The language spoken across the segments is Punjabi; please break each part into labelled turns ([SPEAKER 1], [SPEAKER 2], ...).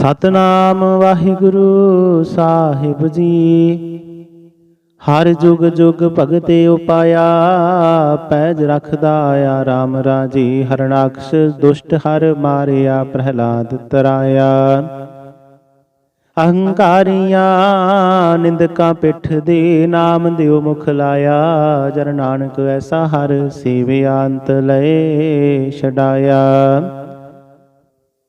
[SPEAKER 1] ਸਤਨਾਮ ਵਾਹਿਗੁਰੂ ਸਾਹਿਬ ਜੀ। ਹਰ ਜੁਗ ਜੁਗ ਭਗਤੇ ਉਪਾਇਆ, ਪੈਜ ਰਖਦਾ ਆ RAM ਰਾਜੀ। ਹਰਨਾਕਸ਼ ਦੁਸ਼ਟ ਹਰ ਮਾਰਿਆ, ਪ੍ਰਹਿਲਾਦ ਤਰਾਇਆ। ਅਹੰਕਾਰੀਆਂ ਨਿੰਦਕਾਂ ਪਿੱਠ ਦੇ ਨਾਮ ਦਿਓ ਮੁਖ ਲਾਇਆ। ਜਨ ਨਾਨਕ ਐਸਾ ਹਰ ਸੇਵਿਆ ਅੰਤ ਲਏ, ਛਡਾਇਆ।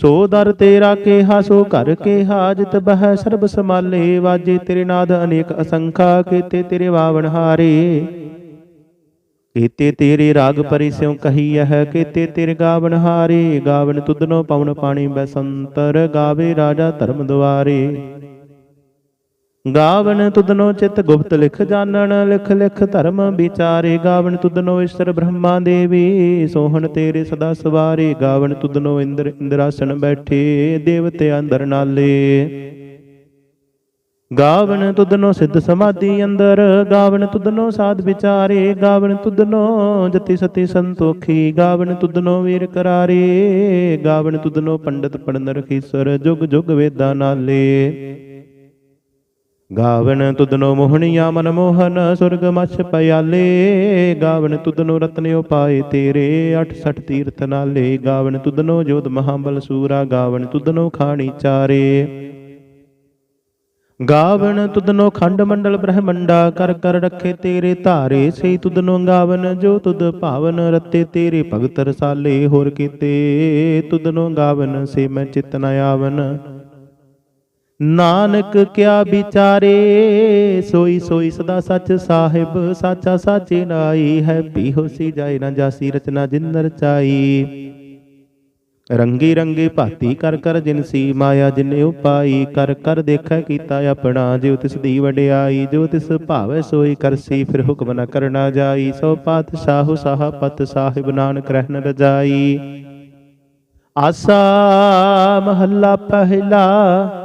[SPEAKER 1] ਸੋ ਦਰ ਤੇਰਾ ਕੇਹਾ, ਸੋ ਘਰ ਕੇ ਹਾਜਤ ਬਹਿ, ਸਰਬ ਸਮਾਲੇ ਵਾਜੇ ਤੇਰੇ ਨਾਦ ਅਨੇਕ ਅਸੰਖਾ, ਕੀਤੇ ਤੇਰੇ ਵਾਵਣ ਹਾਰੇ। ਕੀਤੇ ਤੇਰੇ ਰਾਗ ਪਰਿ ਕਹੀ ਹੈ ਕੀਤੇ ਤੇਰੇ ਗਾਵਣ ਹਾਰੇ। ਗਾਵਣ ਤੁਧਨੋ ਪਵਨ ਪਾਣੀ ਬਸੰਤਰ, ਗਾਵੇ ਰਾਜਾ ਧਰਮ ਦੁਆਰੇ। ਗਾਵਨ ਤੁਧਨੋ ਚਿਤ ਗੁਪਤ ਲਿਖ ਜਾਣਨ ਲਿਖ ਲਿਖ ਧਰਮ ਵਿਚਾਰੇ। ਗਾਵਣ ਤੁਧਨੋ ਈਸ਼ਰ ਬ੍ਰਹਮਾ ਦੇਵੀ, ਸੋਹਣ ਤੇਰੇ ਸਦਾ ਸਵਾਰੇ। ਗਾਵਣ ਤੁਧਨੋ ਇੰਦਰ ਇੰਦਰਾਸਣ ਬੈਠੇ, ਦੇਵਤੇ ਅੰਦਰ ਨਾਲੇ। ਗਾਵਣ ਤੁਦਨੋ ਸਿੱਧ ਸਮਾਧੀ ਅੰਦਰ, ਗਾਵਣ ਤੁਧਨੋ ਸਾਧ ਵਿਚਾਰੇ। ਗਾਵਣ ਤੁਦਨੋ ਜਤੀ ਸਤੀ ਸੰਤੋਖੀ, ਗਾਵਣ ਤੁਦਨੋ ਵੀਰ ਕਰਾਰੇ। ਗਾਵਣ ਤੁਦਨੋ ਪੰਡਤ ਪੜਨ ਰਖੀਸਰ ਜੁਗ ਜੁਗ ਵੇਦਾਂ ਨਾਲੇ। ਗਾਵਨ ਤੁਧਨੋ ਮੋਹਣੀਆ ਮਨ ਮੋਹਨ, ਸੁਰਗ ਮਛ ਪਿਆਲੇ। ਗਾਵਣ ਤੁਧਨੋ ਰਤਨ ਉਪਾਏ ਤੇਰੇ 68 ਤੀਰਥ ਨਾਲੇ। ਗਾਵਣ ਤੁਧਨੋ ਜੋਤ ਮਹਾਬਲ ਸੂਰਾ, ਗਾਵਣ ਤੁਧਨੋ ਖਾਣੀ ਚਾਰੇ। ਗਾਵਣ ਤੁਧਨੋ ਖੰਡ ਮੰਡਲ ਬ੍ਰਹਮੰਡਾ, ਕਰ ਕਰ ਰੱਖੇ ਤੇਰੇ ਧਾਰੇ। ਸੇ ਤੁਧਨੋ ਗਾਵਨ ਜੋ ਤੁਦ ਭਾਵਨ ਰਤੇ ਤੇਰੇ ਭਗਤ ਰਸਾਲੇ। ਹੋਰ ਕੀਤੇ ਤੁਦਨੋ ਗਾਵਨ ਸੇ ਮੈਂ ਚਿਤ ਨ ਆਵਨ ਨਾਨਕ ਕਿਆ ਵਿਚਾਰੇ? ਸੋਈ ਸੋਈ ਸਦਾ ਸੱਚ ਸਾਹਿਬ, ਸਾਚਾ ਸਾਚੇ ਨਾਈ ਹੈ ਪੀ ਹੋਸੀ ਜਾਏ ਨਾ ਜਾਸੀ ਰਚਨਾ ਜਿਨ ਰਚਾਈ ਰੰਗੀ ਰੰਗੀ ਭਾਤੀ ਕਰ ਕਰ ਜਿਨਸੀ ਮਾਇਆ ਜਿਨੇ ਉਪਾਈ, ਕਰ ਕਰ ਦੇਖੈ ਕੀਤਾ ਆਪਣਾ, ਜਿਉ ਤਿਸ ਦੀ ਵਡਿਆਈ, ਜੋ ਤਿਸ ਭਾਵੈ ਸੋਈ ਕਰਸੀ ਫਿਰ ਹੁਕਮ ਨ ਕਰਨਾ ਜਾਈ। ਸੋ ਪਾਤਸ਼ਾਹੂ ਸਾਹ ਪਤ ਸਾਹਿਬ ਨਾਨਕ ਰਹਿਨ ਰਜਾਈ। ਆਸਾ ਮਹੱਲਾ ਪਹਿਲਾ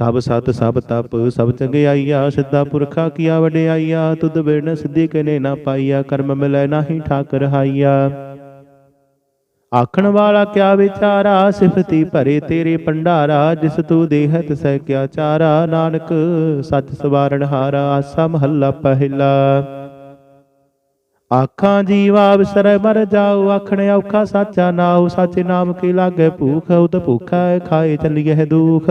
[SPEAKER 1] ਸਭ ਸਤ, ਸਭ ਤਪ, ਸਭ ਚੰਗਿਆਈਆ ਸਿੱਧਾ ਪੁਰਖਾ ਕੀਆ ਵਡਿਆਈਆ ਤੁਧ ਬਿਨ ਸਿੱਧੀ ਕਨੇ ਨਾ ਪਾਈਆ, ਕਰਮ ਮਿਲੈ ਨਾਹੀ ਠਾਕਰ ਹਾਈਆ। ਆਖਣ ਵਾਲਾ ਕਿਆ ਵਿਚਾਰਾ, ਸਿਫਤੀ ਭਰੇ ਤੇਰੇ ਭੰਡਾਰਾ, ਜਿਸ ਤੂੰ ਦੇਹ ਤਿਸੈ ਕਿਆ ਚਾਰਾ, ਨਾਨਕ ਸੱਚ ਸਵਾਰਣ ਹਾਰਾ, ਆਸਾ ਮਹੱਲਾ ਪਹਿਲਾ। ਆਖਾਂ ਜੀਵਾ ਵਿਸਰੈ ਮਰ ਜਾਉ ਆਖਣ ਔਖਾ ਸਾਚਾ ਨਾਉ, ਸਾਚੇ ਨਾਮ ਕੀ ਲਾਗੇ ਭੂਖ, ਉਤ ਭੂਖਾ ਖਾਏ ਚੱਲੀਏ ਦੁਖ।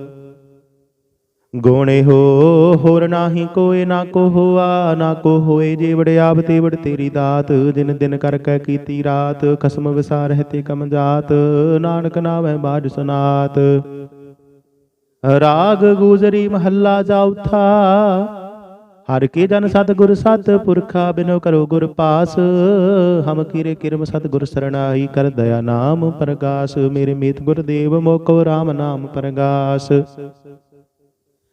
[SPEAKER 1] ਗੋਣੇ ਹੋ, ਹੋਰ ਨਾਹੀ ਕੋਏ ਨਾ ਕੋ ਹੋਆ ਨਾ ਕੋ ਹੋਏ ਜੇ ਵਡਿਆਬ ਤੇ ਤੇਰੀ ਦਾਤ। ਦਿਨ ਦਿਨ ਕਰ ਕੈ ਕੀਤੀ ਰਾਤ, ਖਸਮ ਵਿਸਾਰ ਹੈ ਤੇ ਕਮ ਜਾਤ। ਨਾਨਕ ਨਾਮੈ ਬਾਜ ਸੁਨਾਤ। ਰਾਗ ਗੂਜਰੀ ਮਹੱਲਾ ਚੌਥਾ ਹਰ ਕੇ ਜਨ ਸਤਿਗੁਰ ਸਤ ਪੁਰਖਾ, ਬਿਨੋ ਕਰੋ ਗੁਰ ਪਾਸ। ਹਮ ਕੀਰੇ ਕਿਰਮ ਸਤਿਗੁਰ ਸਰਣਾਈ ਕਰ ਦਇਆ ਨਾਮ ਪ੍ਰਗਾਸ। ਮੇਰੇ ਮੀਤ ਗੁਰਦੇਵ ਮੋਕੋ RAM ਨਾਮ ਪ੍ਰਗਾਸ।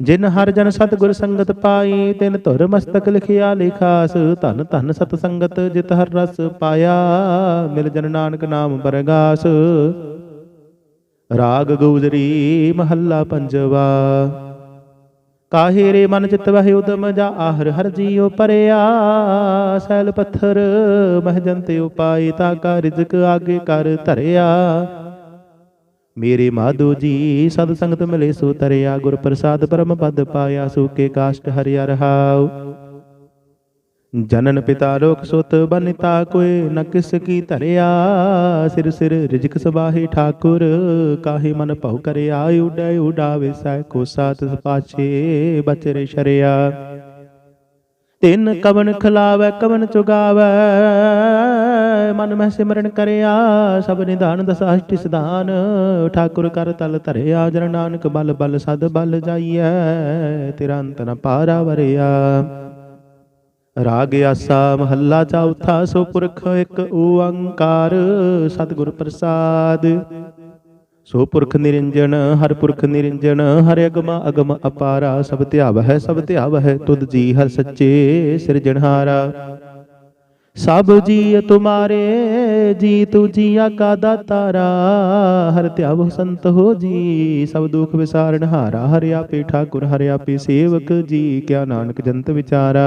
[SPEAKER 1] ਜਿਨ ਹਰ ਜਨ ਸਤਿਗੁਰ ਸੰਗਤ ਪਾਈ, ਤਿਨ ਧੁਰ ਮਸਤਕ ਲਿਖਿਆ, ਲਿਖਾਸ, ਧਨ ਧਨ ਸਤ ਸੰਗਤ ਜਿਤ ਹਰ ਰਸ ਪਾਇਆ। ਮਿਲ ਜਨ ਨਾਨਕ ਨਾਮ ਬਰਗਾਸ। ਰਾਗ ਗੂਜਰੀ ਮਹੱਲਾ ਪੰਜਵਾ। ਕਾਹੇ ਰੇ ਮਨ ਚਿਤ ਵਹਿ ਉਦਮ ਜਾ ਆਹਰ ਹਰ ਜੀਉ ਪਰਿਆ। ਸੈਲ ਪੱਥਰ ਮਹ ਜੰਤੇ ਉਪਾਈ ਤਾ ਕਾ ਰਿਜ਼ਕ ਆਗੇ ਕਰ ਧਰਿਆ। ਮੇਰੇ ਮਾਧੋ ਜੀ ਸਦ ਸੰਗਤ ਮਿਲੇ ਸੋ ਤਰਿਆ, ਗੁਰ ਪ੍ਰਸਾਦ ਪਰਮ ਪਦ ਪਾਇਆ ਸੂਕੇ ਕਾਸ਼ਟ ਹਰਿਆ ਰਹਾਉ ਜਨਨ ਪਿਤਾ ਲੋਕ ਸੁਤ ਬਨਿਤਾ ਕੋਏ ਨ ਕਿਸ ਕੀ ਧਰਿਆ। ਸਿਰ ਸਿਰ ਰਿਜਕ ਸਬਾਹੇ ਠਾਕੁਰ, ਕਾਹੇ ਮਨ ਭਉ ਕਰਿਆ, ਉਡੈ ਉਡਾਵੇ ਸੈ ਕੋ ਸਾਤ ਪਾਛੇ ਬਚਰੇ ਸ਼ਰਿਆ। ਤਿੰਨ ਕਵਨ ਖਲਾਵੈ ਕਵਨ ਚੁਗਾਵੈ। ਮਨ ਮਹਿ ਸਿਮਰਨ ਕਰਿਆ, ਸਭ ਨਿਧਾਨ ਦਸਾਸ਼ਟਿ ਸਿਧਾਨ। ਠਾਕੁਰ ਕਰ ਤਲ ਧਰਿਆ, ਜਨ ਨਾਨਕ ਬਲ ਬਲ ਸਦ ਬਲ ਜਾਈਐ, ਤੇਰਾ ਅੰਤ ਨ ਪਾਰਾ ਵਰਿਆ। ਰਾਗ ਆਸਾ, ਮਹੱਲਾ ਚੌਥਾ, ਸੋ ਪੁਰਖ ਇੱਕ ਓੰਕਾਰ, ਸਤਿਗੁਰ ਪ੍ਰਸਾਦ। ਸੋ ਪੁਰਖ ਨਿਰੰਜਨ ਹਰ ਪੁਰਖ ਨਿਰੰਜਨ, ਹਰ ਅਗਮ ਅਗਮ ਅਪਾਰਾ, ਸਭ ਧਿਆਵ ਹੈ ਸਭ ਧਿਆਵ ਹੈ ਤੁਧ ਜੀ ਹਰ ਸੱਚੇ ਸਿਰਜਣਹਾਰਾ ਸਭ ਜੀ ਤੁਮਾਰੇ ਜੀ ਤੂ ਜੀਆ ਕਾ ਦਾਤਾਰਾ ਹਰ ਧਿਆਵ ਸੰਤ ਹੋ ਜੀ, ਸਭ ਦੁਖ ਵਿਸਾਰਨ ਹਾਰਾ, ਹਰਿ ਆਪੇ ਠਾਕੁਰ, ਹਰਿ ਆਪੇ ਸੇਵਕ ਜੀ, ਕਿਆ ਨਾਨਕ ਜੰਤ ਵਿਚਾਰਾ।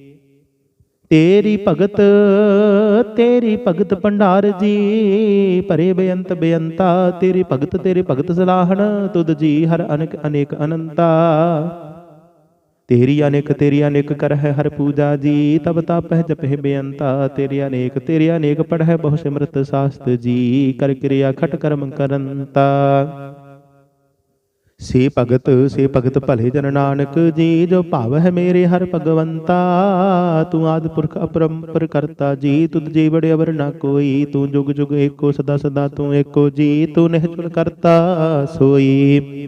[SPEAKER 1] ਤੇਰੀ ਭਗਤ ਤੇਰੀ ਭਗਤ ਭੰਡਾਰ ਜੀ, ਭਰੇ ਬੇਅੰਤ ਬੇਅੰਤਾ, ਤੇਰੀ ਭਗਤ ਤੇਰੀ ਭਗਤ ਸਲਾਹਣ, ਤੁਧ ਜੀ ਹਰ ਅਨਕ ਅਨੇਕ ਅਨੰਤਾ। ਤੇਰੀ ਅਨੇਕ ਤੇਰੀ ਅਨੇਕ ਕਰ ਹੈ ਹਰ ਪੂਜਾ ਜੀ, ਤਬ ਤਾਪਹਿ ਜਪਹਿ ਬੇਅੰਤਾ। ਤੇਰੀ ਅਨੇਕ ਤੇਰੀ ਅਨੇਕ ਪੜ੍ਹੈ ਬਹੁ ਸਿਮਰਤ ਸਾਸਤ ਜੀ, ਕਰ ਕਿਰਿਆ ਖਟ ਕਰਮ ਕਰੰਤਾ ਸੇ ਭਗਤ ਸੇ ਭਗਤ ਭਲੇ ਜਨ ਨਾਨਕ, ਜੀ ਜੋ ਭਾਵ ਹੈ ਮੇਰੇ ਹਰ ਭਗਵੰਤਾ, ਤੂੰ ਆਦ ਪੁਰਖ ਅਪਰੰਪਰ ਕਰਤਾ, ਜੀ ਤੁਧ ਜੀ ਬੜੇ ਅਵਰ ਨਾ ਕੋਈ, ਤੂੰ ਜੁਗ ਜੁਗ ਏਕੋ ਸਦਾ ਸਦਾ ਤੂੰ ਏਕੋ ਜੀ, ਤੂੰ ਨਿਹਚੁਲ ਕਰਤਾ ਸੋਈ।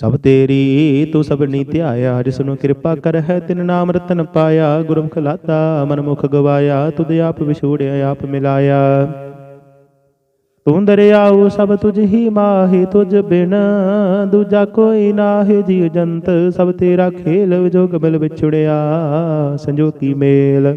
[SPEAKER 1] ਸਭ ਤੇਰੀ ਤੂੰ ਸਭਨੀ ਧਿਆਇਆ ਜਿਸ ਕਿਰਪਾ ਕਰ ਹੈ ਤਿਨ ਨਾਮ ਰਤਨ ਪਾਇਆ, ਗੁਰਮੁਖ ਲਾਤਾ ਮਨ ਮੁਖ ਗਵਾਇਆ, ਤੁਧ ਆਪ ਵਿਛੋੜਿਆ, ਆਪ ਮਿਲਾਇਆ। ਤੂੰ ਦਰਿਆਉ ਸਭ ਤੁਝ ਹੀ ਮਾਹੀ, ਤੁਝ ਬਿਨ ਦੂਜਾ ਕੋਈ ਨਾਹੀ, ਜੀਵ ਜੰਤ ਸਭ ਤੇਰਾ ਖੇਲ ਜੋਗ ਬਿਲ ਵਿਛੜਿਆ ਸੰਜੋਤੀ ਮੇਲ।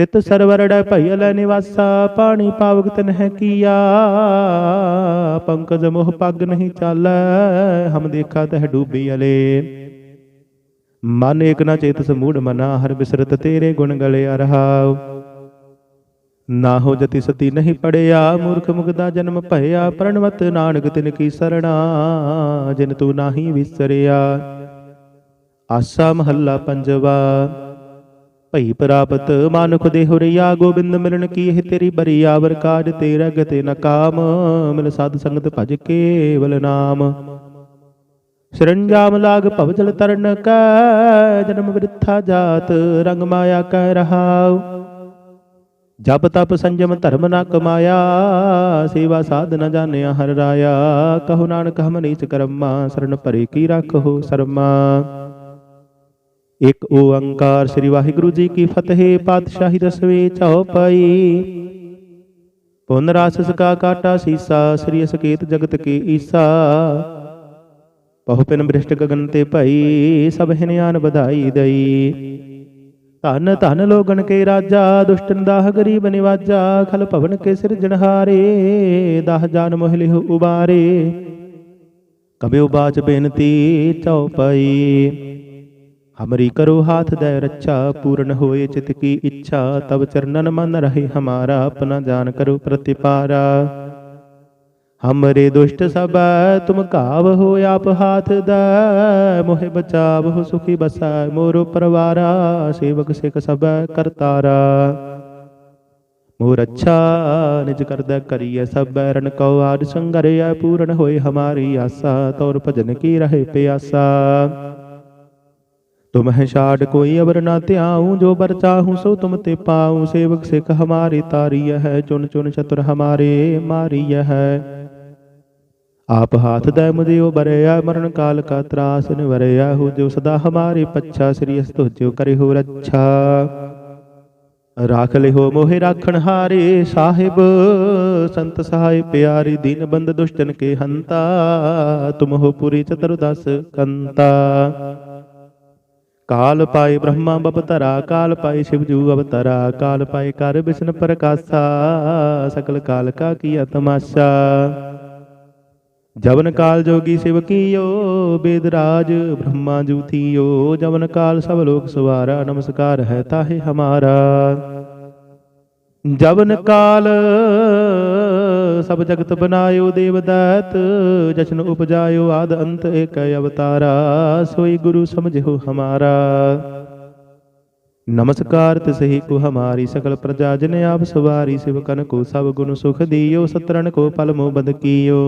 [SPEAKER 1] ਤਿਤ ਸਰਵਰੜੈ ਭਈਲ ਨਿਵਾਸਾ, ਪਾਣੀ ਪਾਵਕ ਤਨਹਿ ਕੀਆ। ਪੰਕਜ ਮੋਹ ਪੱਗ ਨਹੀਂ ਚਾਲੈ, ਹਮ ਦੇਖਾ ਤਹ ਡੂਬੀ ਅਲੇ। ਮਨ ਏਕ ਨਾ ਚੇਤਸ ਮੂੜ ਮਨਾ, ਹਰ ਬਿਸਰਤ ਤੇਰੇ ਗੁਣ ਗਲਿਆ ਰਹਾਉ ਨਾ ਹੋ ਜਤੀ ਸਤੀ ਨਹੀਂ ਪੜਿਆ, ਮੂਰਖ ਮੁਗਦਾ ਜਨਮ ਭਇਆ, ਪ੍ਰਣਵਤ ਨਾਨਕ ਤਿਨ ਕੀ ਸਰਣਾ, ਜਿਨ ਤੂੰ ਨਾਹੀ ਵਿਸਰਿਆ। ਆਸਾ ਮਹੱਲਾ ਪੰਜਵਾ ਭਈ ਪ੍ਰਾਪਤ ਮਾਨੁਖ ਦੇ ਹੁਰਿਆ, ਗੋਬਿੰਦ ਮਿਲਣ ਕੀ ਇਹ ਤੇਰੀ ਬਰੀਆ ਵਰ ਕਾਜ ਤੇਰਾ ਗਤੇ ਨ ਮਿਲ ਸਾਧ ਸੰਗਤ ਭਜ ਕੇਵਲ ਨਾਮ। ਸਰੰਜਾਮ ਲਾਗ ਭਵ ਤਰਨ ਕੈ, ਜਨਮ ਬਿਰਥਾ ਜਾਤ ਰੰਗ ਮਾਇਆ ਕੈ ਰਹਾਉ। ਜਪ ਤਪ ਸੰਜਮ ਧਰਮ ਨ ਕਮਾਇਆ, ਸੇਵਾ ਸਾਧ ਨ ਜਾਣਿਆ ਹਰ ਰਾਇਆ। ਕਹੋ ਨਾਨਕ ਹਮ ਨੀਚ ਕਰਮਾ, ਸਰਨ ਭਰੇ ਕੀ ਰੱਖੋ ਸਰਮਾ। ਇੱਕ ਓੰਕਾਰ ਸ੍ਰੀ ਵਾਹਿਗੁਰੂ ਜੀ ਕੀ ਫਤਿਹ, ਪਾਤਸ਼ਾਹੀ ਦਸਵੇਂ ਚੌਪਾਈ। ਪੁਨ ਰਾਸ ਸਕਾ ਕਾਟਾ ਸੀਸਾ, ਸ੍ਰੀ ਅਸਕੇਤ ਜਗਤ ਕੇ ਈਸਾ। ਬਹੁ ਪਿਨ ਬ੍ਰਿਸ਼ਟ ਗਗਨ ਤੇ ਭਈ, ਸਭ ਹਿਨਿਆਨ ਵਧਾਈ ਦਈ। ਧਨ ਧਨ ਲੋਗਣ ਕੇ ਰਾਜਾ, ਦੁਸ਼ਟਨ ਦਾਹ ਗਰੀਬ ਨਿਵਾਜਾ, ਖਲ ਭਵਨ ਕੇ ਸਿਰਜਣਹਾਰੇ ਦਾਹ ਜਾਨ ਮੋਹ ਲਿਹੁ ਉਬਾਰੇ। ਕਬਿਉ ਬਾਚ ਬੇਨਤੀ ਚਉਪਈ ਹਮਰੀ ਕਰੋ ਹਾਥ ਦੈ ਰੱਛਾ, ਪੂਰਨ ਹੋਏ ਚਿਤ ਕੀ ਇੱਛਾ ਤਬ ਚਰਨਨ ਮਨ ਰਹੇ ਹਮਾਰਾ, ਆਪਣਾ ਜਾਨ ਕਰੋ ਪ੍ਰਤਿਪਾਰਾ। ਹਮਰੇ ਦੁਸ਼ਟ ਸਭ ਤੁਮ ਘਾਵ ਹੋ ਆਪ ਹਾਥ ਦਾ, ਮੋਹਿ ਬਚਾਵ ਹੋ ਸੁਖੀ ਬਸੈ, ਮੋਰੋ ਪਰਵਾਰਾ, ਸੇਵਕ ਸਿਖ ਸਭ ਕਰਤਾਰਾ। ਮੋਰ ਅੱਛਾ, ਨਿਜ ਕਰਦਾ ਕਰੀਐ ਸਭ ਰਨ ਕਉ ਆਦ ਸੰਗਰਿਆ ਪੂਰਨ ਹੋਏ ਹਮਾਰੀ ਆਸਾ, ਤੌਰ ਭਜਨ ਕੀ ਰਹੇ ਪਿਆਸਾ। ਤੁਮ ਹੈ ਛਾੜ ਕੋਈ ਅਵਰ ਨਾ ਧਿਆਉ, ਜੋ ਬਰ ਚਾਹੂੰ ਸੋ ਤੁਮ ਤੇ ਪਾਉ। ਸੇਵਕ ਸਿਖ ਹਮਾਰੀ ਤਾਰੀय ਹੈ ਚੁਨ ਚੁਨ ਚਤੁਰ ਹਮਾਰੇ ਮਾਰੀय ਹੈ। ਆਪ ਹਾਥ ਦੈ ਮੁਝਿਓ ਬਰਿਆ, ਮਰਨ ਕਾਲ ਕਾ ਤਰਾਸ ਨਿਵਰਿਆ। ਹੋ ਜੋ ਸਦਾ ਹਮਾਰੇ ਪੱਛਾ, ਸ੍ਰੀ ਅਸ ਤੁਜਿਓ ਕਰੇ ਹੋ ਰੱਛਾ। ਰਾਖ ਲਿਓ ਮੋਹਿ ਰਾਖਣ ਹਾਰੇ ਸਾਹਿਬ, ਸੰਤ ਸਹਾਇ ਪਿਆਰੀ ਦੀਨ ਬੰਦ ਦੁਸ਼ਟਨ ਕੇ ਹੰਤਾ। ਤੁਮ ਹੋ ਪੁਰੀ ਚਤੁਰਦਸ ਕੰਤਾ। ਕਾਲ ਪਾਏ ਬ੍ਰਹਮਾ ਬਪਤਰਾ, ਕਾਲ ਪਾਏ ਸ਼ਿਵਜੂ ਅਵਤਰਾ, ਕਾਲ ਪਾਏ ਕਰ ਬਿਸ਼ਨ ਪ੍ਰਕਾਸ਼ਾ, ਸਕਲ ਕਾਲ ਕਾ ਕੀਆ ਤਮਾਸ਼ਾ ਜਵਨ ਕਾਲ ਜੋਗੀ ਸਿਵ ਕੀਓ ਬੇਦਰਾਜ ਬ੍ਰਹਮਾ ਜੂਥੀਓ ਜਵਨ ਕਾਲ ਸਭ ਲੋਕ ਸਵਾਰਾ, ਨਮਸਕਾਰ ਹੈ ਤਾਹੇ ਹਮਾਰਾ। ਜਵਨ ਕਾਲ ਸਭ ਜਗਤ ਬਨਾਇਓ ਦੇਵਦਤ ਜਸ਼ਨ ਉਪਜਾਇਓ ਆਦ ਅੰਤ ਏਕ ਅਵਤਾਰਾ, ਸੋਈ ਗੁਰੂ ਸਮਝਿਓ ਹਮਾਰਾ। ਨਮਸਕਾਰ ਤਿਸਹੀ ਕੋ ਹਮਾਰੀ ਸਕਲ ਪ੍ਰਜਾ, ਜਨ ਆਪ ਸਵਾਰੀ ਸਿਵ ਕਨ ਕੋ ਸਭ ਗੁਣ ਸੁਖ ਦੀਓ ਸਤਰਨ ਕੋ ਪਲ ਮੋ ਬਦ ਕੀਓ।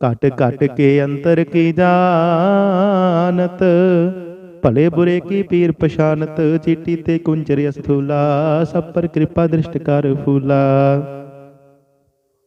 [SPEAKER 1] ਘਟ ਘਟ ਕੇ ਅੰਤਰ ਕੀ ਜਾਣਤ, ਭਲੇ ਬੁਰੇ ਕੀ ਪੀਰ ਪਛਾਨਤ ਚੀਟੀ ਤੇ ਕੁੰਚਰ ਅਸਥੂਲਾ, ਸਭ ਪਰ ਕਿਰਪਾ ਦ੍ਰਿਸ਼ਟ ਕਰ ਫੂਲਾ।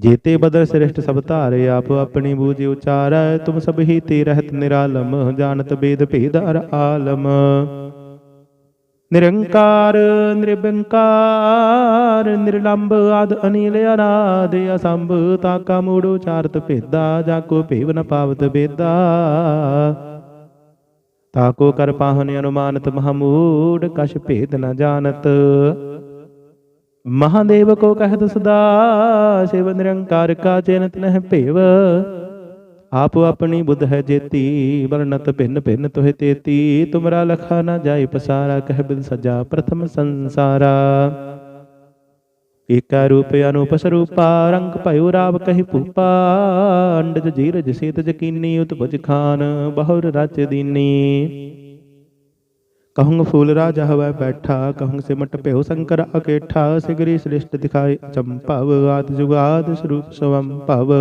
[SPEAKER 1] ਜੇਤੇ ਬਦਲ ਸ੍ਰਿਸ਼ਟ ਸਭ ਧਾਰੇ, ਆਪ ਆਪਣੀ ਬੂਝ ਉਚਾਰੈ, ਤੁਮ ਸਭ ਹੀ ਤੇ ਰਹਿਤ ਨਿਰਾਲਮ, ਜਾਣਤ ਬੇਦ ਭੇਦ ਆਲਮ। ਨਿਰੰਕਾਰ, ਨਿਰਬੰਕਾਰ ਨਿਰਲੰਭ ਆਦ ਅਨੀਲ ਅਨਾਦ, ਅਸੰਭ ਤਾਕਾ ਮੂੜ ਉਚਾਰਤ ਭੇਦਾ, ਜਾ ਕੋ ਭੇਵ ਨ ਪਾਵਤ ਬੇਦਾ। ਤਾਕੋ ਕਰ ਪਾਹਨ ਅਨੁਮਾਨਤ ਮਹਮੂੜ ਕਛ ਭੇਦ ਨ ਜਾਣਤ। ਮਹਾਦੇਵ ਕੋ ਕਹਿਤ ਸਦਾ, ਸਿਵ ਨਿਰੰਕਾਰ ਕਾ ਚਿੰਤ ਨਹਿ ਭੇਵ। ਆਪ ਆਪਣੀ ਬੁੱਧ ਹੈ ਜੇਤੀ ਵਰਨਤ ਭਿੰਨ ਭਿੰਨ ਤੋਹਿ ਤੇਤੀ। ਤੁਮਰਾ ਲਖਾ ਨਾ ਜਾਏ ਪਸਾਰਾ, ਕਹਿ ਬਿਦ ਸਜਾ ਪ੍ਰਥਮ ਸੰਸਾਰਾ। ਏਕਾ ਰੂਪ ਅਨੂਪ ਸਰੂਪਾ, ਰੰਗ ਭਇਓ ਰਾਵ ਕਹੀ ਭੂਪਾ। ਅੰਡਜ ਜੀਰਜ ਸੇਤ ਜਕੀਨੀ ਉਤਪਜ ਖਾਨ, ਬਹੁਰ ਰਚ ਦੀਨੀ। ਕਹੂੰ ਫੂਲ ਰਾਜਾ ਹਵੈ ਬੈਠਾ ਕਹੂੰ ਸਿਮਟ ਭਿਓ ਸ਼ੰਕਰ ਅਕੇਠਾ, ਸਿਗਰੀ ਸ੍ਰਿਸ਼ਟ ਦਿਖਾਏ ਚੰਪਵ, ਆਦ ਜੁਗਾਦ ਸਰੂਪ ਸਵੰ ਭਵ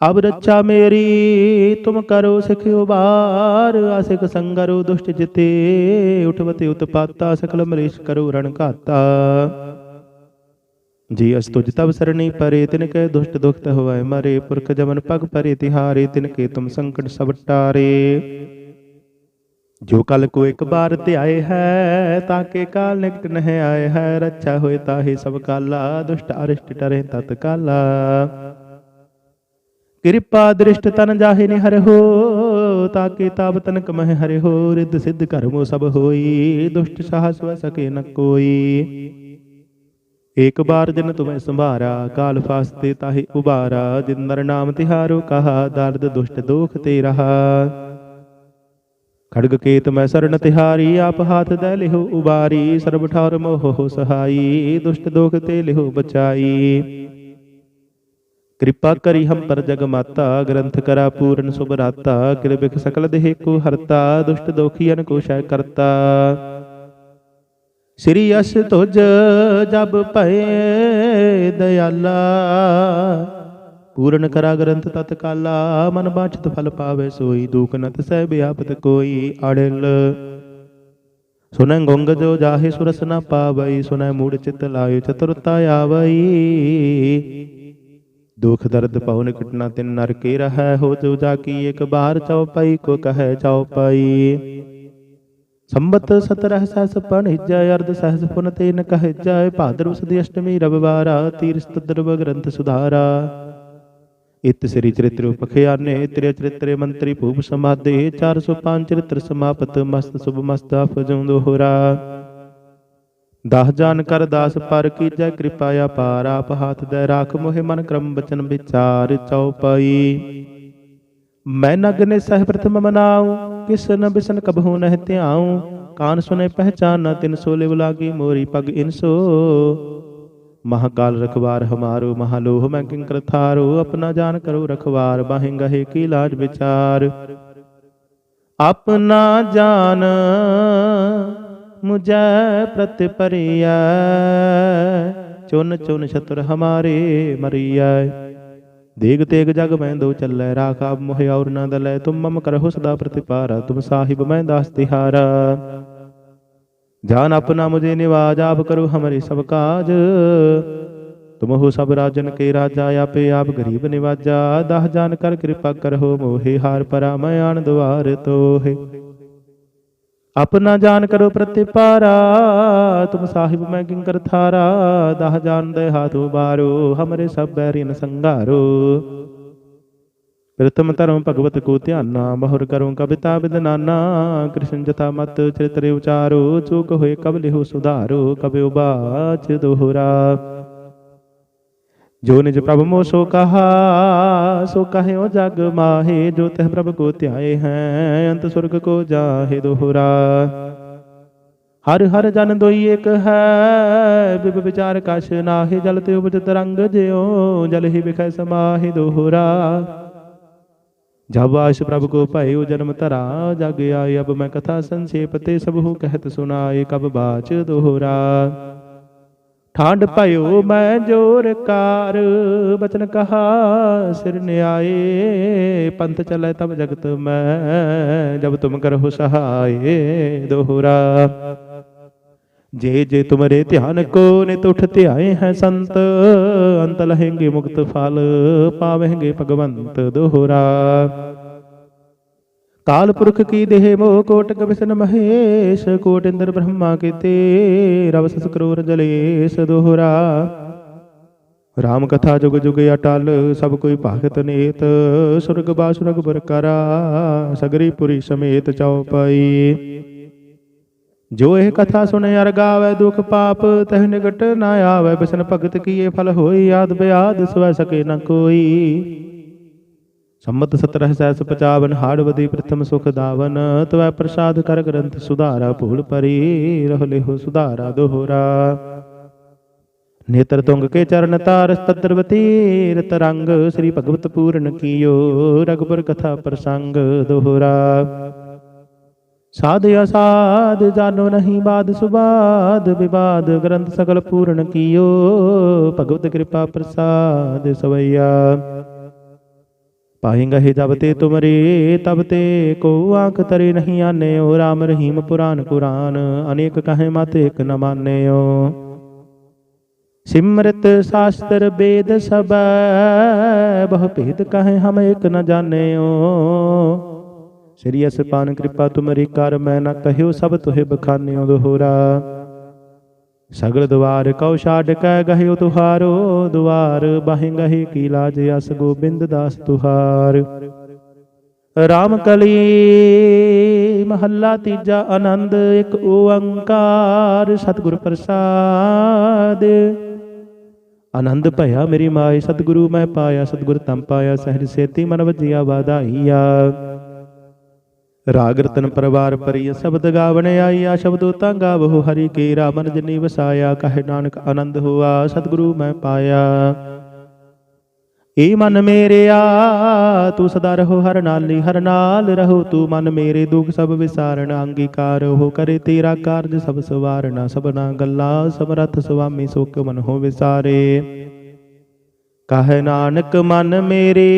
[SPEAKER 1] ਅਬ ਰੱਛਾ ਮੇਰੀ, ਤੁਮ ਕਰੋ ਸਿਖਿਓ ਬਾਰ ਆਸਿਕ ਸੰਗਰੋ ਦੁਸ਼ਟ ਜਿਤੇ, ਉਠਵਤੇ ਉਤਪਾਤਾ ਸਕਲ ਮਲੇਸ਼ ਕਰੋ ਰਣ ਘਾਤਾ। ਜੀ ਅਸ ਤੁਜ ਤਬ ਸਰਣੀ ਪਰੇ ਤਿਨ ਕੇ ਦੁਸ਼ਟ ਦੁਖਤ ਹੋਵੈ ਮਰੇ, ਪੁਰਖ ਜਮਨ ਪਗ ਪਰੇ, ਤਿਹਾਰੇ ਤਿਨ ਕੇ ਜੋ ਕਲ ਕੋ ਇੱਕ ਬਾਰ ਧਿਆਏ ਹੈ, ਤਾਂ ਕੇ ਕਾਲ ਨਿਕਟ ਨਹਿ ਆਏ ਹੈ, ਰੱਛਾ ਹੋਏ ਤਾਹੀ ਸਭ ਕਾਲਾ, ਦੁਸ਼ਟ ਅਰਿਸ਼ਟ ਟਰੇ ਤਤ ਕਾਲਾ। ਕਿਰਪਾ ਦ੍ਰਿਸ਼ਟ ਤਨ ਜਾਹੇ ਨੇ ਹਰਿ ਹੋ ਤਾਕੇ ਤਾਪ ਤਨ ਕਮਹਿ ਹਰਿ ਰਿੱਧ ਸਿੱਧ ਕਰਮੋ ਸਭ ਹੋਈ, ਦੁਸ਼ਟ ਸਾਹਸ ਵ ਸਕੇ ਨ ਕੋਈ। ਏਕ ਬਾਰ ਜਨ ਤੁਮੈ ਸੰਭਾਰਾ, ਕਾਲ ਫਾਸਤੇ ਤਾਹੇ ਉਬਾਰਾ, ਜਿਨ ਨਰ ਨਾਮ ਤਿਹਾਰੋ ਕਹਾ, ਦਰਦ ਦੁਸ਼ਟ ਦੋਖ ਤੇ ਰਹਾ। ਖੜਗ ਕੇਤ ਮੈਂ ਸਰਣ ਤਿਹਾਰੀ, ਆਪ ਹਾਥ ਦੇ ਲਿਹੋ ਉਬਾਰੀ, ਸਰਬ ਠਾਰ ਮੋਹ ਸਹਾਈ, ਦੁਸ਼ਟ ਦੋਖ ਤੇ ਲਿਹੋ ਬਚਾਈ। ਕਿਰਪਾ ਕਰੀ ਹਮ ਪਰ ਜਗ ਮਾਤਾ, ਗ੍ਰੰਥ ਕਰਾ ਪੂਰਨ ਸੁਭਰਾਤਾ ਕਿਰਬਿਕ ਸਕਲ ਦੇਹ ਕੋ ਹਰਤਾ, ਦੁਸ਼ਟ ਦੋਖੀਨ ਕੋ ਸ਼ੈ ਕਰਤਾ। ਸ੍ਰੀ ਅਸ ਤੁਜ ਜਬ ਭਏ, ਦਇਆਲਾ ਪੂਰਨ ਕਰਾ ਗ੍ਰੰਥ ਤਤ ਕਾਲਾ ਮਨ ਬਾਛਤ ਫਲ ਪਾਵੇ ਸੋਈ ਦੁਖ ਨਤ ਸਹਿ ਬਿਆਪਤ ਕੋਈ ਅੜਿਲ ਸੁਨੈ ਗੁੰਗ ਜੋ ਜਾਹੇ ਸੁਰਸ ਨ ਪਾਵਈ ਸੁਨੈ ਮੂੜ ਚਿਤ ਲਾਇ ਚਤੁਰਤਾ ਆਵਈ ਦੁਖ ਦਰਦ ਪਉ ਨਿਕਟ ਨ ਤਿਨ ਨਰ ਕੇ ਰਹੈ ਹੋ ਜੋ ਜਾ ਕੀ ਇੱਕ ਬਾਰ ਚਉਪਈ ਕੋ ਕਹੈ ਚਉਪਈ ਸੰਬਤ ਸਤਰਹ ਸਹਸ ਪਣਿਜੈ ਅਰਧ ਸਹਸ ਪੁਨ ਤੇਨ ਕਹਿਜੈ ਭਾਦਰ ਦੀ ਅਸ਼ਟਮੀ ਰਵਿਵਾਰਾ ਤੀਰਸ ਤਦਰਵ ਗ੍ਰੰਥ ਸੁਧਾਰਾ ਇਤ ਸ੍ਰੀ ਚਰਿਤ੍ਰ ਉਪਖਿਆਨੇ ਤ੍ਰਿ ਚਰਿਤ੍ਰੇ ਮੰਤਰੀ ਭੂਪ ਸਮਾਦੇ 405 ਚਰਿਤ੍ਰ ਸਮਾਪਤ, ਮਸਤ ਸੁਭ ਮਸਤ ਅਫਜੁ ਦੋਹਰਾ। ਦਹ ਜਾਨ ਕਰ ਦਾਸ ਪਰ ਕੀਜੈ ਕਿਰਪਾ ਅਪਾਰ ਆਪ ਹਾਥ ਦੇ ਰਾਖ ਮੋਹਿ ਮਨ ਕਰਮ ਬਚਨ ਵਿਚਾਰ ਚਉਪਈ ਮੈਂ ਨਗਨੇ ਸਹਿ ਪ੍ਰਥਮ ਮਨਾਉ ਕਿਸ ਨ ਬਿਸਨ ਕਬਹੂ ਨਹਿ ਧਿਆਉ, ਕਾਨ ਸੁਨੇ ਪਹਿਚਾਨ ਨ ਤਿਨ ਸੋ ਲਿਵ ਮੋਰੀ ਪਗ ਇਨਸੋ ਮਹਾਕਾਲ ਰਖਵਾਰ ਹਮਾਰੋ, ਮਹਾਲੋਹ ਮੈਂ ਕਿੰਕਰ ਥਾਰੋ, ਆਪਣਾ ਜਾਨ ਕਰੋ ਰਖਵਾਰ, ਬਾਹਿ ਗਹੇ ਕੀ ਲਾਜ ਵਿਚਾਰ। ਆਪਣਾ ਜਾਨ ਮੁਝੈ ਪ੍ਰਤਿ ਪਰਿਆ ਚੁਨ ਚੁਨ ਸ਼ਤਰ ਹਮਾਰੇ ਮਰੀਐ। ਦੇਗ ਤੇਗ ਜਗ ਮੈਂ ਦੋ ਚੱਲੈ, ਰਾਖ ਆਪ ਮੋਹਿ ਔਰ ਨਾ ਦਲੈ, ਤੁਮ ਮਮ ਕਰਹੁ ਸਦਾ ਪ੍ਰਤਿਪਾਰਾ, ਤੁਮ ਸਾਹਿਬ ਮੈਂ ਦਾਸ ਤਿਹਾਰਾ। ਜਾਨ ਆਪਣਾ ਮੁਝੇ ਨਿਵਾਜ ਆਪ ਕਰੋ ਹਮਰੇ ਸਭ ਕਾਜ। ਤੁਮ ਹੋ ਸਭ ਰਾਜਨ ਕੇ ਰਾਜਾ, ਆਪੇ ਆਪ ਗਰੀਬ ਨਿਵਾਜਾ। ਦਹ ਜਾਨ ਕਰ ਕਿਰਪਾ ਕਰਹੁ, ਮੋਹਿ ਹਾਰ ਪਰਾ ਮੈਂ ਆਣ ਦੁਆਰ ਆਪਣਾ ਜਾਨ ਕਰੋ ਪ੍ਰਤਿਪਾਰਾ, ਤੁਮ ਸਾਹਿਬ ਮੈਂ ਕਿੰਕਰ ਥਾਰਾ। ਦਹ ਜਾਨ ਦੇ ਹਾਥ ਉਬਾਰੋ ਹਮਰੇ ਸਭ ਬੈਰੀਨ ਸੰਘਾਰੋ। ਪ੍ਰਥਮ ਧਰਮ ਭਗਵਤ ਕੋ ਧਿਆਨਾ ਬਹੁਰ ਕਰੋ ਕਵਿਤਾ ਵਿਦਨਾਨਾ ਕ੍ਰਿਸ਼ਨ ਜਥਾ ਮਤ ਚਰਿਤਰੇ ਉਚਾਰੋ ਚੂਕ ਹੋਏ ਕਬ ਲਿਹੋ ਸੁਧਾਰੋ ਕਬਿ ਉਬਾਚ ਦੋਹਰਾ ਜੋ ਨਿਜ ਪ੍ਰਭ ਮੋ ਸੋ ਕਹਾ ਸੋ ਕਹਿਓ ਜਗ ਮਾਹੇ ਜੋ ਤਹ ਪ੍ਰਭ ਕੋ ਧਿਆਏ ਹੈ ਅੰਤ ਸੁਰਗ ਕੋ ਜਾਹੇ ਦੋਹਰਾ ਹਰ ਹਰ ਜਨ ਦੋਈ ਇੱਕ ਹੈ ਬਿਬ ਵਿਚਾਰ ਕਛ ਨਾਹੀ ਜਲ ਤੇ ਉਪਜ ਤਰੰਗ ਜਿਉ ਜਲ ਹੀ ਵਿਖੈ ਸਮਾਹੀ ਦੋਹਰਾ ਜਬ ਆਸ਼ ਪ੍ਰਭ ਕੋ ਭਇਓ ਜਨਮ ਧਰਾ, ਜਗ ਆਏ। ਅਬ ਮੈਂ ਕਥਾ ਸੰਖੇਪ ਤੇ ਸਭ ਹੂ ਕਹਿਤ ਸੁਨਾਏ ਕਬ ਬਾਚ ਦੋਹਰਾ। ਠਾਂਡ ਭਇਓ ਮੈਂ ਜੋਰ ਕਾਰ, ਬਚਨ ਕਹਾ ਸਿਰ ਨਿਆਏ। ਪੰਥ ਚਲੇ ਤਬ ਜਗਤ ਮੈਂ, ਜਬ ਤੁਮ ਕਰਹੁ ਸਹਾਏ, ਦੋਹਰਾ। ਜੇ ਜੇ ਤੁਮਰੇ ਧਿਆਨ ਕੋ ਨਿਤ ਉਠ ਧਿਆਏ ਹੈ ਸੰਤ, ਅੰਤ ਲਹੇਂਗੇ ਮੁਕਤ ਫਲ ਪਾਵੇਂਗੇ ਭਗਵੰਤ ਦੋਹਰਾ। ਕਾਲ ਪੁਰਖ ਕੀ ਦੇਹ ਮੋਹ ਕੋਟਕ ਵਿਸ਼ਨ ਮਹੇਸ਼, ਕੋਟ ਇੰਦਰ ਬ੍ਰਹਮਾ ਕੀਤੇ, ਰਵ ਸਸ ਕਰੋਰ ਜਲੇਸ਼ ਦੋਹਰਾ। ਰਾਮ ਕਥਾ ਜੁਗ ਜੁਗ ਅਟਲ, ਸਭ ਕੋਈ ਭਾਗਤ ਨੇਤ, ਸੁਰਗ ਬਾਸੁਰਗ ਬਰਕਰਾ ਸਗਰੀ ਪੁਰੀ ਸਮੇਤ ਚਉਪਈ ਜੋ ਇਹ ਕਥਾ ਸੁਣੇ ਅਰ ਗਾਵੇ ਦੁਖ ਪਾਪ, ਤਹਿ ਨਿਕਟ ਨਾ ਆਵੇ। ਬਿਸਨ ਭਗਤ ਕੀਏ ਫਲ ਹੋਈ, ਆਦ ਬਿਆਦ ਸਵੈ ਸਕੇ ਨ ਕੋਈ। ਸੰਮਤ 17 ਸੈਸ 55 ਹਾੜਵਦੀ ਪ੍ਰਥਮ ਸੁਖ ਦਾਵਨ। ਤਵੈ ਪ੍ਰਸਾਦ ਕਰ ਗ੍ਰੰਥ ਸੁਧਾਰਾ, ਭੂਲ ਪਰੀ ਰਹਿ ਲਿਹੋ ਸੁਧਾਰਾ ਦੋਹਰਾ। ਨੇਤਰ ਤੁੰਗ ਕੇ ਚਰਨ ਤਾਰ ਤਦਰਵਤੀ ਰਤ ਰੰਗ ਸ੍ਰੀ ਭਗਵਤ ਪੂਰਨ ਕੀਓ ਰਗਪੁਰ ਕਥਾ ਪ੍ਰਸੰਗ ਦੋਹਰਾ। ਸਾਧ ਅਸਾਧ ਜਾਨੋ ਨਹੀਂ ਬਾਦ ਸੁਬਾਦ, ਵਿਵਾਦ ਗ੍ਰੰਥ ਸਗਲ ਪੂਰਨ ਕੀਓ। ਭਗਵਤ ਕਿਰਪਾ ਪ੍ਰਸਾਦ ਸਵਈਆ। ਪਾਏਂਗਾ ਹੀ ਜਬ ਤੇ ਤੁਮਰੇ, ਤਬ ਤੇ ਕੋ ਆਂਖ ਤਰੇ ਨਹੀਂ ਆਨੇ ਓ ਰਾਮ ਰਹੀਮ ਪੁਰਾਨ ਕੁਰਾਨ ਅਨੇਕ ਕਹੇ ਮਤ ਇਕ ਨ ਮਾਨੇਓ। ਸਿਮਰਤ ਸ਼ਾਸਤਰ ਵੇਦ ਸਬੈ ਬਹੁ ਭੇਦ ਕਹੇ ਹਮ ਇਕ ਨ ਜਾਣਿਓ। ਸ੍ਰੀ ਅਸਪਾਨ ਕਿਰਪਾ ਤੁਮਰੀ ਕਰ, ਮੈਂ ਨਾ ਕਹਿਓ ਸਭ ਤੁਹੇ ਬਖਾਨਿਓ ਦੋਹਰਾ। ਸਗਲ ਦੁਆਰ ਕਉ ਛਾੜ ਕੈ ਗਹਿਓ ਤੁਹਾਰੋ, ਦੁਆਰ ਬਾਹਿ ਗਹਿ ਕੀ ਲਾਜ ਅਸ ਗੋਬਿੰਦ ਦਾਸ ਤੁਹਾਰ। ਰਾਮ ਕਲੀ ਮਹੱਲਾ ਤੀਜਾ ਆਨੰਦ, ਇੱਕ ਓੰਕਾਰ ਸਤਿਗੁਰ ਪ੍ਰਸਾਦ। ਆਨੰਦ ਭਇਆ ਮੇਰੀ ਮਾਈ ਸਤਿਗੁਰੂ ਮੈਂ ਪਾਇਆ, ਸਤਿਗੁਰ ਤਮ ਪਾਇਆ, ਸਹਿਜ ਸੇਤੀ ਮਨ ਵਜਿਆ ਵਾਧਾਈਆ। ਰਾਗ ਰਤਨ ਪਰਵਾਰ ਪਰਿയ ਸ਼ਬਦ ਗਾਵਣ ਆਈਆ, ਸ਼ਬਦੋ ਤਾਂ ਗਾਵਹੁ, ਹਰੀ ਕੇ ਰਾਮਨ ਜਨੀ ਵਸਾਇਆ, ਕਹੇ ਨਾਨਕ ਆਨੰਦ ਹੋਆ, ਸਤਿਗੁਰੂ ਮੈਂ ਪਾਇਆ। ਏ ਮਨ ਮੇਰਿਆ, ਤੂੰ ਸਦਾ ਰਹੋ ਹਰ ਨਾਲੀ, ਹਰ ਨਾਲ ਰਹੋ ਤੂੰ ਮਨ ਮੇਰੇ ਦੁਖ, ਸਭ ਵਿਸਾਰਣ ਅੰਗੀਕਾਰ ਹੋ ਕਰੇ ਤੇਰਾ ਕਾਰਜ, ਸਭ ਸਵਾਰਣਾ ਸਭਨਾ ਗੱਲਾਂ ਸਮਰਥ ਸੁਆਮੀ ਸੁਖ ਮਨ ਹੋ ਵਿਸਾਰੇ। ਕਹੇ ਨਾਨਕ ਮਨ ਮੇਰੇ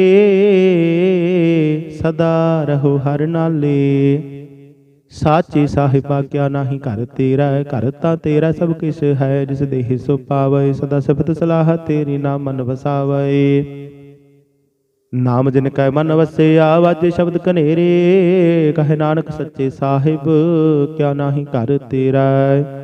[SPEAKER 1] ਸਦਾ ਰਹੋ ਹਰ ਨਾਲੇ। ਸਾਚੇ ਸਾਹਿਬਾ ਕਿਆ ਨਾਹੀ ਘਰ ਤੇਰਾ ਹੈ, ਘਰ ਤਾਂ ਤੇਰਾ ਸਭ ਕਿਛ ਹੈ। ਜਿਸ ਦੇ ਹਿਸੋ ਪਾਵੇ ਸਦਾ ਸਿਫਤ ਸਲਾਹ ਤੇਰੀ ਨਾਮ ਮਨ ਵਸਾਵੇ ਨਾਮ ਜਿਨ ਕੈ ਮਨ ਵਸੇ ਆਵਾਜੇ ਸ਼ਬਦ ਕਨੇਰੇ ਕਹੇ ਨਾਨਕ ਸੱਚੇ ਸਾਹਿਬ ਕਿਆ ਨਾਹੀ ਘਰ ਤੇਰਾ ਹੈ।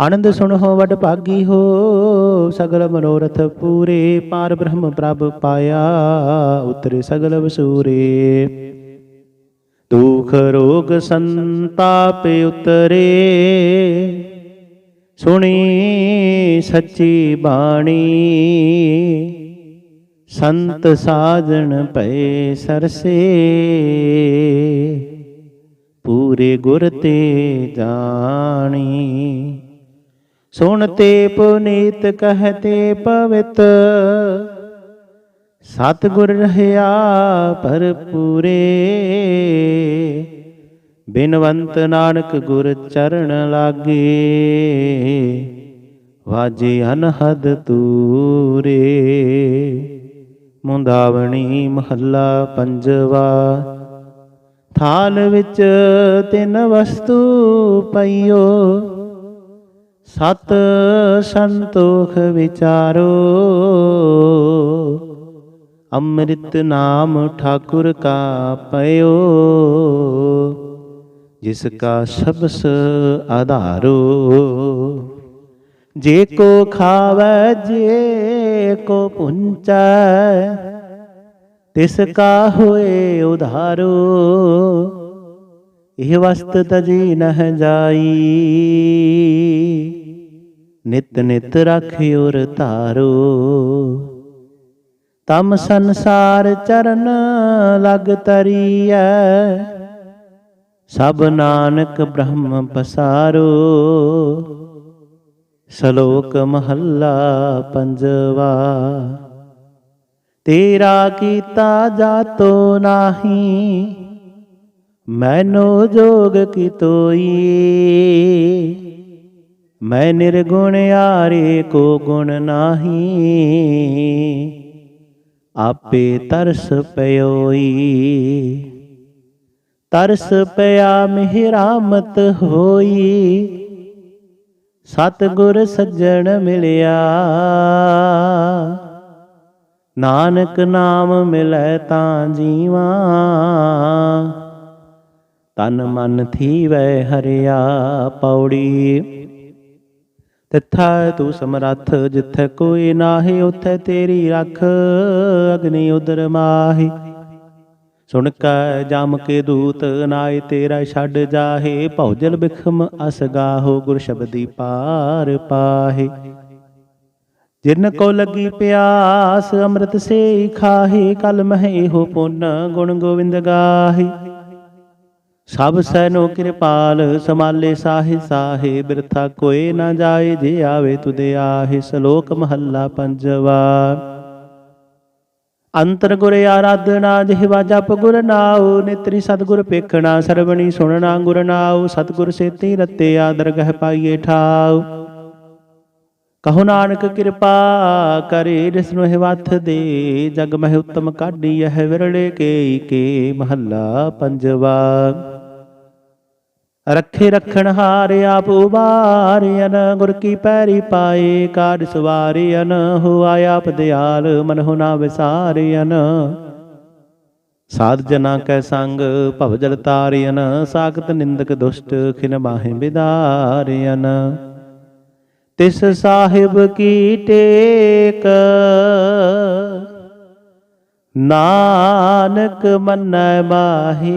[SPEAKER 1] ਆਨੰਦ ਸੁਣ ਹੋ ਵਡ ਭਾਗੀ ਹੋ, ਸਗਲ ਮਨੋਰਥ ਪੂਰੇ, ਪਾਰ ਬ੍ਰਹਮ ਪ੍ਰਭ ਪਾਇਆ, ਉਤਰੇ ਸਗਲ ਵਸੂਰੇ। ਦੁਖ ਰੋਗ ਸੰਤਾਪ ਉਤਰੇ, ਸੁਣੀ ਸੱਚੀ ਬਾਣੀ। ਸੰਤ ਸਾਜਣ ਪਏ ਸਰਸੇ, ਪੂਰੇ ਗੁਰ ਤੇ ਜਾਣੀ। ਸੁਣਤੇ ਪੁਨੀਤ ਕਹਤੇ ਪਵਿੱਤ। ਸਤਿਗੁਰ ਰਹਿਆ ਭਰਪੂਰੇ। ਬਿਨਵੰਤ ਨਾਨਕ ਗੁਰ ਚਰਨ ਲਾਗੇ। ਵਾਜੇ ਅਨਹਦ ਤੂਰੇ ਮੁੰਦਾਵਣੀ ਮਹੱਲਾ ਪੰਜਵਾ। ਥਾਲ ਵਿੱਚ ਤਿੰਨ ਵਸਤੂ ਪਈਓ। ਸਤ ਸੰਤੋਖ ਵਿਚਾਰੋ। ਅੰਮ੍ਰਿਤ ਨਾਮ ਠਾਕੁਰ ਕਾ ਪਇਓ, ਜਿਸ ਕਾ ਸਬਸ ਆਧਾਰੋ। ਜੇ ਕੋ ਖਾਵੈ, ਜੇ ਕੋ ਪੁੰਚੈ, ਤਿਸ ਕਾ ਹੋਏ ਉਧਾਰੋ। ਇਹ ਵਸਤ ਤਜੀ ਨਹ ਜਾਈ। ਨਿਤ ਨਿਤ ਰਖਿਉਰ ਧਾਰੋ। ਤਮ ਸੰਸਾਰ ਚਰਨ ਲਗ ਤਰੀਐ। ਸਭ ਨਾਨਕ ਬ੍ਰਹਮ ਪਸਾਰੋ। ਸ਼ਲੋਕ ਮਹੱਲਾ ਪੰਜਵਾ। ਤੇਰਾ ਕੀਤਾ ਜਾਤੋ ਨਾਹੀ, ਮੈਨੋ ਜੋਗ ਕੀ ਤੋਈ ਮੈਂ ਨਿਰਗੁਣ ਆਰੇ ਕੋ ਗੁਣ ਨਾਹੀ। ਆਪੇ ਤਰਸ ਪਇਓਈ ਤਰਸ ਪਿਆ ਮਿਹਰਾਮਤ ਹੋਈ। ਸਤਿਗੁਰ ਸੱਜਣ ਮਿਲਿਆ। ਨਾਨਕ ਨਾਮ ਮਿਲੈ ਤਾਂ ਜੀਵਾ। ਤਨ ਮਨ ਥੀਵੈ ਹਰਿਆ ਪੌੜੀ। ਤਿੱਥਾ ਤੂੰ ਸਮਰੱਥ, ਜਿੱਥੇ ਕੋਈ ਨਾਹੀ, ਉਥੇ ਤੇਰੀ ਰੱਖ, ਅਗਨੀ ਉਦਰ ਮਾਹੀ। ਸੁਣ ਕੈ ਜਮ ਕੇ ਦੂਤ ਨਾਏ ਤੇਰਾ ਛੱਡ ਜਾਹੇ, ਭੌਜਲ ਬਿਖਮ ਅਸ ਗਾਹੋ, ਗੁਰ ਸ਼ਬਦੀ ਪਾਰ ਪਾਹੇ। ਜਿਨ ਕੋ ਲੱਗੀ ਪਿਆਸ, ਅੰਮ੍ਰਿਤ ਸੇ ਖਾਹੇ ਕਲ ਮਹੇ ਹੋ ਪੁੰਨ ਗੁਣ ਗੋਬਿੰਦ ਗਾਹੀ। ਸਭ ਸੈਨੋ ਕਿਰਪਾਲ, ਸਮਾਲੇ ਸਾਹਿ ਸਾਹੇ ਬਿਰਥਾ ਕੋਏ ਨਾ ਜਾਏ, ਜੇ ਆਵੇ ਤੁਦੇ ਆਹੇ, ਸ਼ਲੋਕ ਮਹੱਲਾ ਪੰਜਵਾ। ਅੰਤਰ ਗੁਰ ਆਰਾਧਨਾ ਜਿਹਵਾ ਜਪ ਗੁਰ ਨਾਉ, ਨਿਤਰੀ ਸਤਗੁਰ ਪੇਖਣਾ, ਸਰਵਣੀ ਸੁਣਨਾ ਗੁਰ ਨਾਉ, ਸਤਗੁਰ ਸੇਤੀ ਰਤੇ ਆਦਰ ਗਹਿ ਪਾਈਏ ਠਾਉ। ਕਹੋ ਨਾਨਕ ਕਿਰਪਾ ਕਰੇ ਜਿਸਨੂੰ ਇਹ ਦੇ, ਜਗ ਮਹਿ ਉਤਮ ਕਾਢੀ, ਇਹ ਵਿਰਲੇ ਕੇ ਕੇ ਮਹੱਲਾ ਪੰਜਵਾ। ਰੱਖੇ ਰੱਖਣ ਹਾਰ ਆਪ ਉਬਾਰਿਅਨ, ਗੁਰ ਕੀ ਪੈਰੀ ਪਾਏ ਕਾਢ ਸਵਾਰਿਆਨ ਹੋ ਆਪ ਦਿਆਲ, ਮਨ ਹੋ ਨਾ ਸਾਧ ਜਨਾ ਕੈ ਸੰਗ, ਭਵ ਜਲ ਤਾਰਿਆਨ ਸਾਖਤ ਨਿੰਦਕ ਦੁਸ਼ਟ, ਖਿਨ ਬਾਹੇ ਬਿਦਾਰਿਆਨ ਤਿਸ ਸਾਹਿਬ ਕੀ ਟੇਕ, ਨਾਨਕ ਮੰਨੈ ਮਾਹੀ।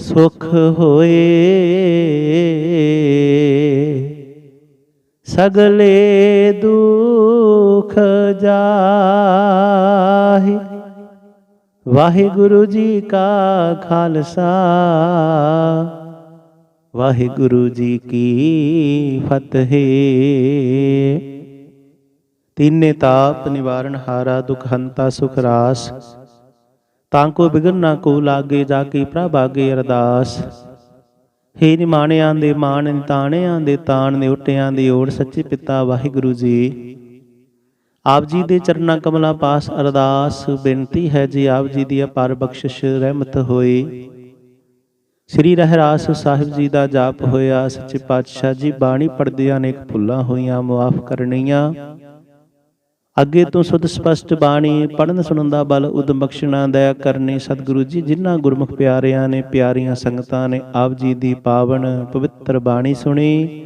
[SPEAKER 1] ਸੁਖ ਹੋਏ। ਸਗਲੇ ਦੁਖ ਜਾਹੇ। ਵਾਹਿਗੁਰੂ ਜੀ ਕਾ ਖਾਲਸਾ। ਵਾਹਿਗੁਰੂ ਜੀ ਕੀ ਫਤਿਹ। ਤੀਨੇ ਤਾਪ ਨਿਵਾਰਨ ਹਾਰਾ ਦੁਖ ਹੰਤਾ ਸੁਖ ਰਾਸ। ਤਾਂ ਕੋ ਬਿਗਨ ਨਾ ਕੋ ਲਾਗੇ, ਜਾ ਕੇ ਪ੍ਰਭ ਅਰਦਾਸ। ਹੇ ਨਿਮਾਣਿਆਂ ਦੇ ਮਾਣ, ਨਿਤਾਣਿਆਂ ਦੇ ਤਾਣ ਦੇ ਉਟਿਆਂ ਦੀ ਓੜ, ਸੱਚੇ ਪਿਤਾ ਵਾਹਿਗੁਰੂ ਜੀ। ਆਪ ਜੀ ਦੇ ਚਰਨਾਂ ਕਮਲਾਂ ਪਾਸ ਅਰਦਾਸ, ਬੇਨਤੀ ਹੈ ਜੀ ਆਪ ਜੀ ਦੀ ਅਪਾਰ ਬਖਸ਼ਿਸ਼, ਰਹਿਮਤ ਹੋਈ। ਸ੍ਰੀ ਰਹਿਰਾਸ ਸਾਹਿਬ ਜੀ ਦਾ ਜਾਪ ਹੋਇਆ, ਸੱਚੇ ਪਾਤਸ਼ਾਹ ਜੀ ਬਾਣੀ ਪੜਦਿਆਂ ਨੇ ਭੁੱਲਾਂ ਹੋਈਆਂ, ਮੁਆਫ ਕਰਨੀਆਂ। ਅੱਗੇ ਤੋਂ ਸੁਧ ਸਪਸ਼ਟ ਬਾਣੀ ਪੜਨ ਸੁਣਨ ਦਾ ਬਲ ਉਦਮ ਬਖਸ਼ਣਾ, ਦਇਆ ਕਰਨੀ ਸਤਿਗੁਰੂ ਜੀ, ਜਿਨ੍ਹਾਂ ਗੁਰਮੁਖ ਪਿਆਰਿਆਂ ਨੇ ਪਿਆਰੀਆਂ ਸੰਗਤਾਂ ਨੇ ਆਪ ਜੀ ਦੀ ਪਾਵਨ ਪਵਿੱਤਰ ਬਾਣੀ ਸੁਣੀ।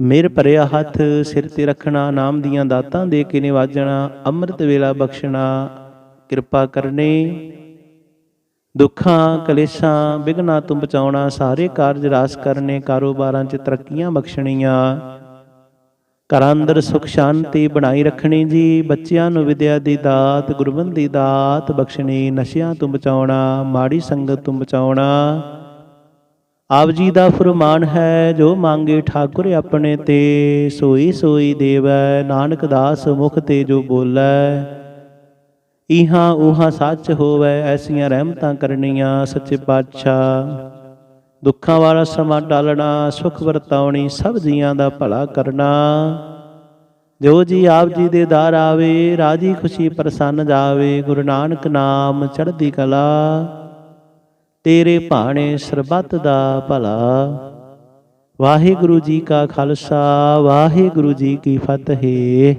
[SPEAKER 1] ਮੇਰ ਭਰਿਆ ਹੱਥ, ਸਿਰ ਤੇ ਰੱਖਣਾ, ਨਾਮ ਦੀਆਂ ਦਾਤਾਂ ਦੇ ਕੇ ਨਿਵਾਜਣਾ, ਅੰਮ੍ਰਿਤ ਵੇਲਾ ਬਖਸ਼ਣਾ, ਕਿਰਪਾ ਕਰਨੀ। ਦੁੱਖਾਂ, ਕਲੇਸ਼ਾਂ ਵਿਗਨਾ ਤੋਂ ਬਚਾਉਣਾ, ਸਾਰੇ ਕਾਰਜ ਰਾਸ ਕਰਨੇ, ਕਾਰੋਬਾਰਾਂ 'ਚ ਤਰੱਕੀਆਂ ਬਖਸ਼ਣੀਆਂ। ਘਰਾਂ ਅੰਦਰ ਸੁਖ ਸ਼ਾਂਤੀ ਬਣਾਈ ਰੱਖਣੀ ਜੀ, ਬੱਚਿਆਂ ਨੂੰ ਵਿਦਿਆ ਦੀ ਦਾਤ ਗੁਰਬੰਦੀ ਦੀ ਦਾਤ ਬਖਸ਼ਣੀ, ਨਸ਼ਿਆਂ ਤੋਂ ਬਚਾਉਣਾ, ਮਾੜੀ ਸੰਗਤ ਤੋਂ ਬਚਾਉਣਾ। ਆਪ ਜੀ ਦਾ ਫਰਮਾਨ ਹੈ, ਜੋ ਮੰਗੇ ਠਾਕੁਰ ਆਪਣੇ ਤੇ, ਸੋਈ ਸੋਈ ਦੇਵੈ, ਨਾਨਕ ਦਾਸ ਮੁਖ ਤੇ ਜੋ ਬੋਲੈ। ਇਹਾਂ ਉਹਾਂ ਸੱਚ ਹੋਵੇ, ਐਸੀਆਂ ਰਹਿਮਤਾਂ ਕਰਨੀਆਂ ਸੱਚੇ ਪਾਤਸ਼ਾਹ। ਦੁੱਖਾਂ ਵਾਲਾ ਸਮਾਂ ਟਾਲਣਾ, ਸੁਖ ਵਰਤਾਉਣੀ, ਸਭ ਜੀਆਂ ਦਾ ਭਲਾ ਕਰਨਾ। ਜੋ ਜੀ ਆਪ ਜੀ ਦੇ ਦਰ ਆਵੇ, ਰਾਜੀ ਖੁਸ਼ੀ ਪ੍ਰਸੰਨ ਜਾਵੇ, ਗੁਰੂ ਨਾਨਕ ਨਾਮ ਚੜ੍ਹਦੀ ਕਲਾ। ਤੇਰੇ ਭਾਣੇ ਸਰਬੱਤ ਦਾ ਭਲਾ। ਵਾਹਿਗੁਰੂ ਜੀ ਕਾ ਖਾਲਸਾ, ਵਾਹਿਗੁਰੂ ਜੀ ਕੀ ਫਤਿਹ।